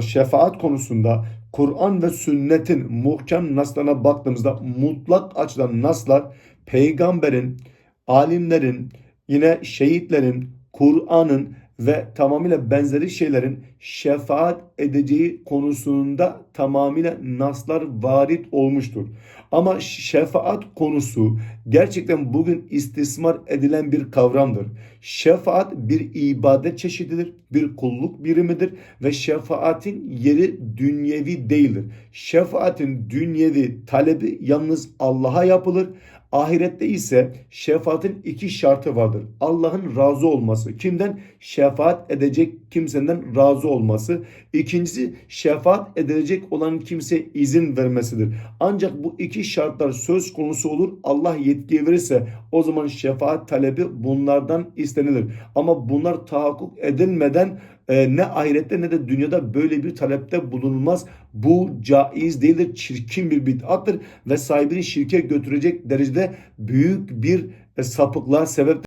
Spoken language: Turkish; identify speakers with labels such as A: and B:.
A: şefaat konusunda Kur'an ve sünnetin muhkem naslarına baktığımızda mutlak açıdan naslar peygamberin, alimlerin, yine şehitlerin, Kur'an'ın ve tamamıyla benzeri şeylerin şefaat edeceği konusunda tamamıyla naslar varit olmuştur. Ama şefaat konusu gerçekten bugün istismar edilen bir kavramdır. Şefaat bir ibadet çeşididir, bir kulluk birimidir ve şefaatin yeri dünyevi değildir. Şefaatin dünyevi talebi yalnız Allah'a yapılır. Ahirette ise şefaatin iki şartı vardır. Allah'ın razı olması. Kimden? Şefaat edecek kimseden razı olması. İkincisi şefaat edilecek olan kimseye izin vermesidir. Ancak bu iki şartlar söz konusu olur. Allah yetki verirse o zaman şefaat talebi bunlardan istenilir. Ama bunlar tahakkuk edilmeden e, ne ahirette ne de dünyada böyle bir talepte bulunulmaz. Bu caiz değildir, çirkin bir bid'attır ve sahibini şirke götürecek derecede büyük bir e, sapıklığa sebep